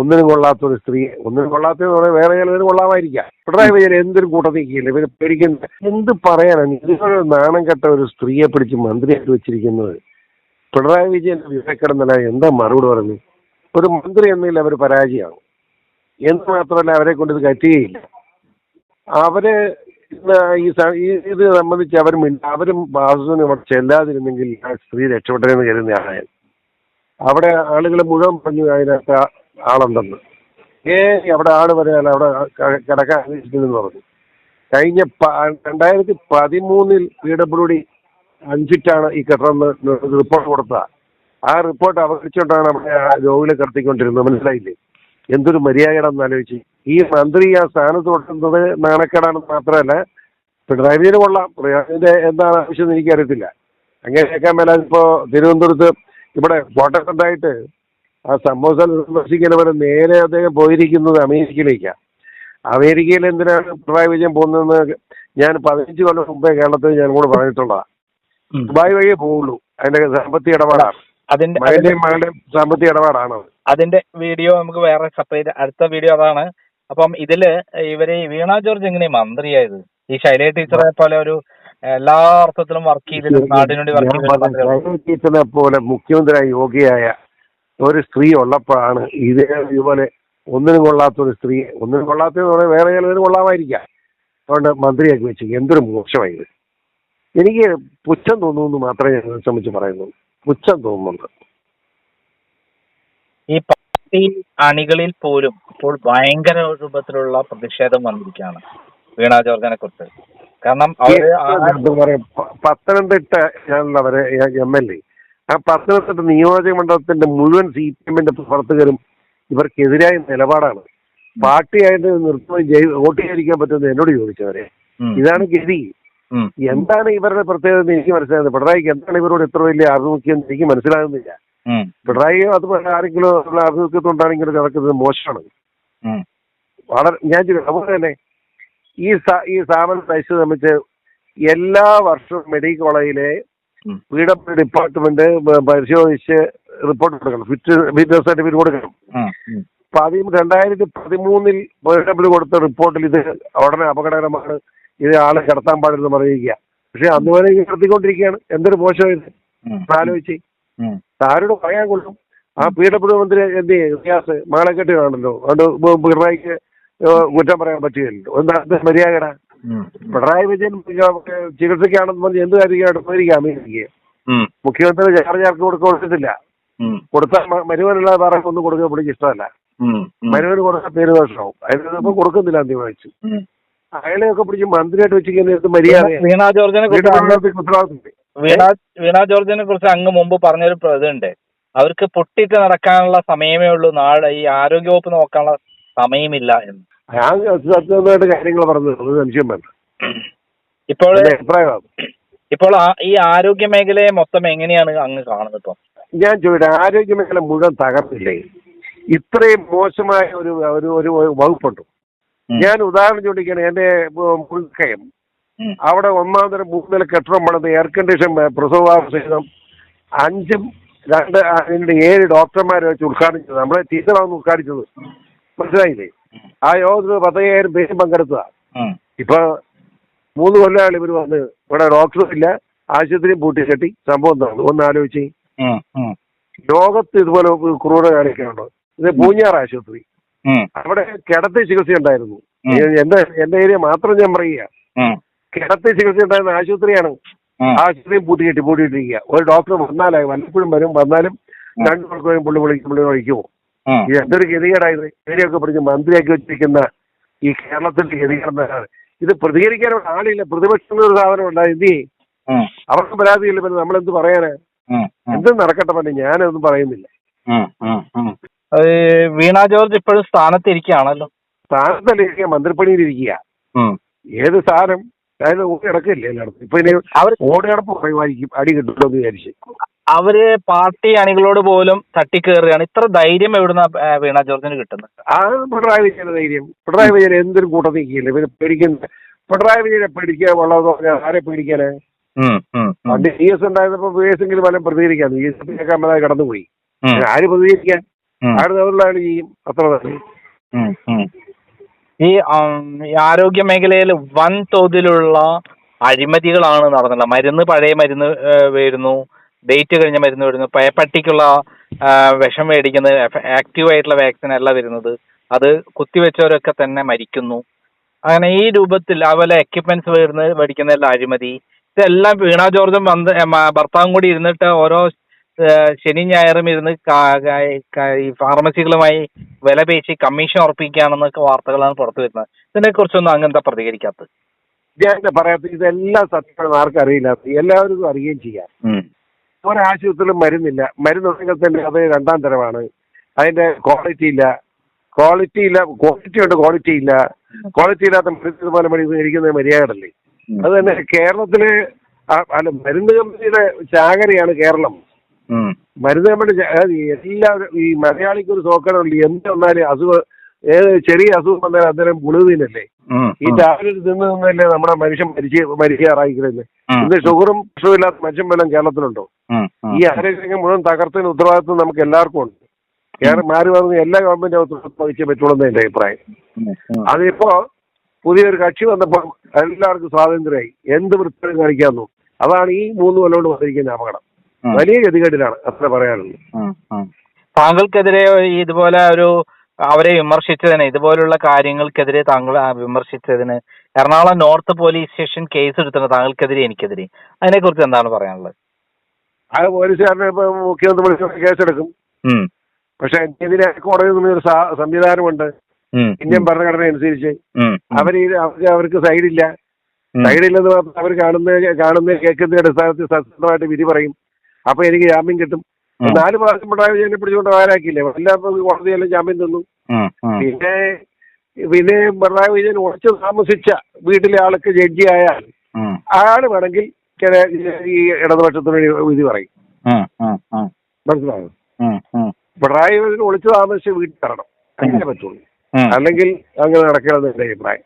ഒന്നിനും കൊള്ളാത്ത ഒരു സ്ത്രീ ഒന്നിനും കൊള്ളാത്തതെന്ന് പറഞ്ഞാൽ വേറെ ചിലതിന് കൊള്ളാമായിരിക്കാം. പിണറായി വിജയൻ എന്തൊരു കൂട്ടത്തേക്കില്ല ഇവർ പേടിക്കുന്ന. എന്ത് പറയാനാണ് ഇതുപോലെ നാണം കെട്ട ഒരു സ്ത്രീയെ പിടിച്ച് മന്ത്രിയായിട്ട് വെച്ചിരിക്കുന്നത്? പിണറായി വിജയൻ വിവേക്കിടന്നല്ല എന്താ മറുപടി പറഞ്ഞു ഒരു മന്ത്രി എന്നതിൽ അവർ പരാജയമാണ് എന്ന് മാത്രമല്ല അവരെ കൊണ്ട് ഇത് കറ്റുകയില്ല അവർ ഈ ഇത് സംബന്ധിച്ച് അവർ അവരും ബാസുവിനും അവിടെ ചെല്ലാതിരുന്നെങ്കിൽ ആ സ്ത്രീ രക്ഷപ്പെട്ടതെന്ന് കരുതുന്ന ആളായ അവിടെ ആളുകൾ മുഴുവൻ പറഞ്ഞു അതിനകത്ത് ആളുണ്ടെന്ന്. ഏ അവിടെ ആൾ വരാൻ അവിടെ കിടക്കാൻ അനുവദിക്കുന്നെന്ന് പറഞ്ഞു. കഴിഞ്ഞ രണ്ടായിരത്തി പതിമൂന്നിൽ പി ഡബ്ല്യു ഡി അഞ്ചിട്ടാണ് ഈ കെട്ടിടം റിപ്പോർട്ട് കൊടുത്തത്. ആ റിപ്പോർട്ട് അവഗണിച്ചുകൊണ്ടാണ് അവിടെ രോഗികളെ കടത്തിക്കൊണ്ടിരുന്നത്. മനസ്സിലായില്ലേ? എന്തൊരു മര്യാദയാണെന്ന് ആലോചിച്ച്. ഈ മന്ത്രി ആ സ്ഥാനത്ത് കൊടുക്കുന്നത് നാണക്കേടാണെന്ന് മാത്രമല്ല പിണറായി വിജയന് കൊള്ളാം. പിണറായിന്റെ എന്താണ് ആവശ്യം എന്ന് എനിക്കറിയത്തില്ല. അങ്ങനെയൊക്കെ കേൾക്കാൻ ഇപ്പോ തിരുവനന്തപുരത്ത് ഇവിടെ കോട്ടയത്തുണ്ടായിട്ട് ആ സമോസ സന്ദർശിക്കുന്ന അവരെ നേരെ അദ്ദേഹം പോയിരിക്കുന്നത് അമേരിക്കയിലേക്കാണ് അമേരിക്കയിൽ എന്തിനാണ് പിണറായി വിജയൻ പോകുന്നതെന്ന് ഞാൻ പതിനഞ്ച് കൊല്ലം മുമ്പേ കേരളത്തിൽ ഞാൻ കൂടെ പറഞ്ഞിട്ടുള്ളതാണ്. ദുബായ് വഴിയേ പോവുള്ളൂ. അതിന്റെ സാമ്പത്തിക ഇടപാടാണ്. അതിന്റെ മകന്റെയും മകളുടെയും സാമ്പത്തിക ഇടപാടാണ് അതിന്റെ വീഡിയോ നമുക്ക് വേറെ സെപ്പറേറ്റ് അടുത്ത വീഡിയോ അതാണ്. അപ്പം ഇതിൽ ഇവർ വീണ ജോർജ് എങ്ങനെ മന്ത്രിയായത്? ഈ ശൈലേ ടീച്ചറെ പോലെ ഒരു എല്ലാ അർത്ഥത്തിലും വർക്ക് ചെയ്തിട്ട് നാടിനുവേണ്ടി വർക്ക് ചെയ്തിട്ടുണ്ട് ചെയ്തിട്ട് പോലെ മുഖ്യമന്ത്രിയായി യോഗ്യയായ ഒരു സ്ത്രീ ഉള്ളപ്പോഴാണ് ഇതേ ഇതുപോലെ ഒന്നിനും കൊള്ളാത്ത ഒരു സ്ത്രീ ഒന്നിനും കൊള്ളാത്തതെന്ന് പറഞ്ഞാൽ വേറെ ചിലതിന് കൊള്ളാമായിരിക്കാം. അതുകൊണ്ട് മന്ത്രിയാക്കി വെച്ച് എന്തൊരു മോശമായി ഇത്. എനിക്ക് പുച്ഛം തോന്നുന്നു മാത്രമേ ഞാൻ സംബന്ധിച്ച് പറയുന്നു പുച്ഛം തോന്നുന്നുണ്ട്. ഈ പാർട്ടി അണികളിൽ പോലും ഇപ്പോൾ ഭയങ്കര രൂപത്തിലുള്ള പ്രതിഷേധം വന്നിരിക്കുകയാണ് വീണ ജോർജിനെ കുറിച്ച്. കാരണം അവർ പത്തനംതിട്ട ഞാനുള്ളവരെ എം എൽ എ ആ പത്തനംതിട്ട നിയോജക മണ്ഡലത്തിന്റെ മുഴുവൻ സി പി എമ്മിന്റെ പ്രവർത്തകരും ഇവർക്കെതിരായ നിലപാടാണ്. പാർട്ടിയായിട്ട് നിർത്തുകയും ചെയ്ത് വോട്ട് ചെയ്യാതിരിക്കാൻ പറ്റുമെന്ന് എന്നോട് ചോദിച്ചവരെ ഇതാണ് ഗതി. എന്താണ് ഇവരുടെ പ്രത്യേകത എന്ന് എനിക്ക് മനസ്സിലാകുന്നത് പിണറായിക്ക് എന്താണ് ഇവരോട് ഇത്ര വലിയ ആഭിമുഖ്യം എന്ന് എനിക്ക് മനസ്സിലാകുന്നില്ല. പിണറായി അതുപോലെ ആരെങ്കിലും ഉള്ള ആഭിമുഖ്യത്തോണ്ടാണ് ഇങ്ങനെ നടക്കുന്നത് മോശമാണ്. വളരെ ഞാൻ അതുപോലെ തന്നെ ഈ ഈ സ്ഥാപനം തയ്ച്ചു സംബന്ധിച്ച് എല്ലാ വർഷവും മെഡിക്കൽ കോളേജിലെ. പി ഡബ്ല്യു ഡിപ്പാർട്ട്മെന്റ് പരിശോധിച്ച് റിപ്പോർട്ട് കൊടുക്കണം. ഫിറ്റ് ഫിറ്റ്നസ് സർട്ടിഫിക്കറ്റ് കൊടുക്കണം. പതി രണ്ടായിരത്തി പതിമൂന്നിൽ പി ഡബ്ല്യു കൊടുത്ത റിപ്പോർട്ടിൽ ഇത് ഉടനെ അപകടകരമാണ്. ഇത് ആളെ കിടത്താൻ പാടില്ലെന്ന് പറയുക പക്ഷെ അന്ന് വരെ ഇത് കിടത്തിക്കൊണ്ടിരിക്കുകയാണ്. എന്തൊരു മോശം ഇത്? ആലോചിച്ച്. ആരോട് പറയാൻ കൊള്ളും. ആ പി ഡബ്ല്യു മന്ത്രി എന്ത് റിയാസ് മാളെ കെട്ടുകയാണല്ലോ അതുകൊണ്ട് പിണറായിക്ക് കുറ്റം പറയാൻ പറ്റുകയല്ലോ എന്താ മര്യാദ. പിണറായി വിജയൻ ചികിത്സക്കാണെന്ന് ചികിത്സയ്ക്കാണെന്ന് പറഞ്ഞ് എന്ത് കാര്യമായിട്ട് അമേരിക്കയെ. മുഖ്യമന്ത്രി ചാർജ് ആർക്ക് കൊടുക്ക കൊടുത്തിട്ടില്ല. കൊടുത്താൽ മരുവനുള്ള വേറെ ഒന്നും കൊടുക്കാൻ പുള്ളിക്ക് ഇഷ്ടമല്ല. മരുവന് കൊടുക്കാൻ പേര് ദോഷമാവും. അതിനൊന്നും കൊടുക്കുന്നില്ല ഉം. അയാളെയൊക്കെ പിടിച്ച് മന്ത്രിയായിട്ട് വെച്ചിരിക്കുന്നത് മര്യാദ വീണ ജോർജിനെ കുറിച്ച് അങ്ങ് ഉത്തരവാദിത്തം വീണ വീണ ജോർജിനെ കുറിച്ച് അങ്ങ് മുമ്പ് പറഞ്ഞൊരു ഇതുണ്ട് അവർക്ക് പൊട്ടിട്ട് നടക്കാനുള്ള സമയമേ ഉള്ളൂ. നാളെ ഈ ആരോഗ്യവകുപ്പ് നോക്കാനുള്ള സമയമില്ല എന്ന്. ഞാൻ സത്യമായിട്ട് കാര്യങ്ങൾ പറഞ്ഞത് അത് സംശയം വേണ്ട. ഇപ്പോൾ എന്റെ അഭിപ്രായമാണ്. ഇപ്പോൾ ആ- ഈ ആരോഗ്യ മേഖലയെ മൊത്തം എങ്ങനെയാണ് അങ്ങ് കാണുന്നത് ഇപ്പം? ഞാൻ ചോദിട്ടെ ആരോഗ്യ മേഖല മുഴുവൻ തകർന്നില്ലേ? ഇത്രയും മോശമായ ഒരു ഒരു ഒരു വകുപ്പുണ്ട്. ഉം. ഞാൻ ഉദാഹരണം ചോദിക്കുകയാണ് എന്റെ മുൾക്കയം ഉം. അവിടെ ഒന്നാം തരം മൂന്ന് നില കെട്ടിടം പണിത് എയർ കണ്ടീഷൻ പ്രസവസഹിതം അഞ്ചും രണ്ട് അതിന്റെ ഏഴ് ഡോക്ടർമാരെ വെച്ച് ഉദ്ഘാടനം ചെയ്തത്. നമ്മളെ ടീച്ചറാണ് ഉദ്ഘാടിച്ചത്. മനസ്സിലായില്ലേ? ആ യോഗത്തിൽ പത്തയ്യായിരം പേരും പങ്കെടുത്തതാണ് ഇപ്പൊ മൂന്ന് കൊല്ലം ഇവർ വന്ന് ഇവിടെ ഡോക്ടറും ഇല്ല ആശുപത്രിയും പൂട്ടി കെട്ടി സംഭവം എന്താണ് ഒന്ന് ആലോചിച്ച്. ലോകത്ത് ഇതുപോലെ ക്രൂര കാണിക്കുന്നുണ്ടോ ഇത് പൂഞ്ഞാർ ആശുപത്രി. അവിടെ കിടത്തി ചികിത്സ ഉണ്ടായിരുന്നു. എന്റെ എന്റെ ഏരിയ മാത്രം ഞാൻ പറയുക കിടത്തി ചികിത്സ ഉണ്ടായിരുന്ന ആശുപത്രിയാണ്. ആശുപത്രിയും പൂട്ടിക്കെട്ടി പൂട്ടിയിട്ടിരിക്കുക. ഒരു ഡോക്ടർ വന്നാലായി വല്ലപ്പോഴും വരും. വന്നാലും. രണ്ടു പേർക്ക് പുള്ളി വിളിക്കും പുള്ളി ഒഴിക്കുമോ ഉം. ഇത് എന്തൊരു ഗതികേടായിരുന്നു ഇവരെയൊക്കെ പിടിച്ച് മന്ത്രിയാക്കി വെച്ചിരിക്കുന്ന ഈ കേരളത്തിന്റെ ഗതികേടെന്നാണ് ഇത് പ്രതികരിക്കാനുള്ള ആളില്ല. പ്രതിപക്ഷം ഒരു സാധനം ഉണ്ടായി എന്തി അവർക്ക് പരാതിയില്ല. പിന്നെ നമ്മളെന്ത് പറയാനാ? പറയാന്. എന്തും നടക്കട്ടെ പറഞ്ഞു ഞാനൊന്നും പറയുന്നില്ല. വീണ ജോർജ് ഇപ്പോഴും സ്ഥാനത്തിരിക്കുകയാണല്ലോ. സ്ഥാനത്തല്ല ഇരിക്കുക? മന്ത്രിപ്പണിയിലിരിക്കുക ഇരിക്കുക. ഏത് സ്ഥാനം? അതായത് ഓടി കിടക്കില്ലേ എല്ലായിടത്തും? ഇപ്പൊ ഇനി ഓടി കിടപ്പ് പറയുമായിരിക്കും അടി കിട്ടുമല്ലോ എന്ന് വിചാരിച്ച്. അവർ പാർട്ടി അണികളോട് പോലും തട്ടിക്കേറുകയാണ്. ഇത്ര ധൈര്യം എവിടുന്ന വീണ ജോർജിന് കിട്ടുന്നത്? ആ പിണറായി വിജയന്റെ ധൈര്യം. പിണറായി വിജയൻ എന്തൊരു കൂട്ടം നീക്കിയില്ല പിന്നെ പേടിക്കുന്ന പിണറായി വിജയനെ പേടിക്കുക പറഞ്ഞാൽ ആരെ പേടിക്കാന്. പണ്ട് ഇ എസ് ഉണ്ടായിരുന്നപ്പോ വി എസ് എങ്കിലും വല്ലതും പ്രതികരിക്കാന്ന് ഇ എസ് കേൾക്കാൻ കടന്നുപോയി ആര് പ്രതികരിക്കാൻ. ആര് അയാൾ ചെയ്യും? അത്ര തന്നെ. ഈ ആരോഗ്യ മേഖലയിൽ വൻ തോതിലുള്ള അഴിമതികളാണ് നടന്നുള്ള മരുന്ന് പഴയ മരുന്ന് വരുന്നു. ഡേറ്റ് കഴിഞ്ഞ മരുന്ന് വരുന്നു. പയപ്പട്ടിക്കുള്ള വിഷം മേടിക്കുന്ന ആക്റ്റീവ് ആയിട്ടുള്ള വാക്സിൻ അല്ല വരുന്നത്. അത് കുത്തിവെച്ചവരൊക്കെ തന്നെ മരിക്കുന്നു. അങ്ങനെ ഈ രൂപത്തിൽ അതുപോലെ എക്യുപ്മെന്റ്സ് വരുന്നത് മേടിക്കുന്നതിൽ അഴിമതി. ഇതെല്ലാം വീണ ജോർജും ഭർത്താവും കൂടി ഇരുന്നിട്ട് ഓരോ ശനി ഞായറും ഇരുന്ന് ഈ ഫാർമസികളുമായി വില പേശി കമ്മീഷൻ ഉറപ്പിക്കുകയാണെന്നൊക്കെ വാർത്തകളാണ് പുറത്തു വരുന്നത്. ഇതിനെ കുറിച്ചൊന്നും അങ്ങനത്തെ പ്രതികരിക്കാത്തത്? ഞാൻ പറയാത്ത ഇതെല്ലാം സത്യമാണെന്ന് ആർക്കറിയില്ല എല്ലാവർക്കും അറിയുകയും ചെയ്യാം. ഒരാശുപത്രിയിലും മരുന്നില്ല. മരുന്നുണ്ടെങ്കിൽ തന്നെ അത് രണ്ടാം തരമാണ്. അതിന്റെ ക്വാളിറ്റി ഇല്ല. ക്വാളിറ്റി ഇല്ല. ക്വാളിറ്റി ഉണ്ട് ക്വാളിറ്റി ഇല്ല. ക്വാളിറ്റി ഇല്ലാത്ത മരുന്ന് ഇതുപോലെ മരുന്ന് കഴിക്കുന്നത് മര്യാദയല്ലേ? അത് തന്നെ കേരളത്തിൽ അല്ല മരുന്ന് കമ്പനിയുടെ ചാകരയാണ് കേരളം. മരുന്ന് കമ്പനി എല്ലാ എല്ലാവരും ഈ മലയാളിക്ക് ഒരു സോക്കറുണ്ട് എന്ത് വന്നാലും അസുഖം ഏത് ചെറിയ അസുഖം വന്നാലും അന്നേരം ഉം. ഈ ടാബ്ലറ്റ് തിന്ന് തിന്നല്ലേ നമ്മുടെ മനുഷ്യൻ മരിച്ച്. ഇന്ന് ഷുഗറും പ്രഷറും ഇല്ലാത്ത മനുഷ്യൻ വല്ലതും കേരളത്തിലുണ്ടോ. ഈ ആരോഗ്യരംഗം മുഴുവൻ തകർത്തിന് ഉത്തരവാദിത്വം നമുക്ക് എല്ലാവർക്കും ഉണ്ട് കേരളം മാറി പറഞ്ഞ് എല്ലാ ഗവൺമെന്റ് ഉത്തരവാദിത്വം വഹിച്ചേ പറ്റുള്ളൂ എന്റെ അഭിപ്രായം. അതിപ്പോ പുതിയൊരു കക്ഷി വന്നപ്പോൾ എല്ലാവർക്കും സ്വാതന്ത്ര്യമായി എന്ത് വൃത്തിയും കാണിക്കാന്നു അതാണ് ഈ മൂന്ന് കൊല്ലോട് വന്നിരിക്കുന്ന അപകടം. വലിയ ഗതികേടിലാണ് അത്ര പറയാനുള്ളത്. താങ്കൾക്കെതിരെ ഇതുപോലെ ഒരു അവരെ വിമർശിച്ചതിന് ഇതുപോലുള്ള കാര്യങ്ങൾക്കെതിരെ താങ്കൾ വിമർശിച്ചതിന്. Ernakulam north police station case എടുത്തത് താങ്കൾക്കെതിരെ എനിക്കെതിരെ. അതിനെ കുറിച്ച് എന്താണ് പറയാനുള്ളത്? അത് പോലീസുകാരനെ ഇപ്പൊ മുഖ്യമന്ത്രി വിളിച്ച് കേസെടുക്കും. പക്ഷെ ഇതിനെ കോടതിയിൽ നിന്ന് ഒരു സാ- സംവിധാനമുണ്ട്. ഇന്ത്യൻ ഭരണഘടന അനുസരിച്ച്. അവർ അവർക്ക് അവർക്ക് സൈഡില്ല. സൈഡില്ലെന്ന് മാത്രം അവർ കാണുന്ന കാണുന്ന കേൾക്കുന്ന അടിസ്ഥാനത്തിൽ സത്യസന്ധമായിട്ട് വിധി പറയും. അപ്പൊ എനിക്ക് ജാമ്യം കിട്ടും. നാല് മാസം പിണറായി വിജയനെ പിടിച്ചുകൊണ്ട് ആരാക്കിയില്ലേ എല്ലാ കോടതിയെല്ലാം ജാമ്യം തന്നു. പിന്നെ പിന്നെ പിണറായി വിജയൻ ഉറച്ചു താമസിച്ച വീട്ടിലെ ആൾക്ക് ജഡ്ജി ആയാൽ. ആൾ വേണമെങ്കിൽ ചില ഈ ഇടതുപക്ഷത്തിന് വിധി പറയും. മനസ്സിലായോ. പിണറായി വിജയൻ ഒളിച്ചു താമസിച്ച് വീട്ടിൽ തരണം അങ്ങനെ പറ്റുള്ളൂ അല്ലെങ്കിൽ അങ്ങനെ നടക്കണമെന്ന് എന്റെ അഭിപ്രായം.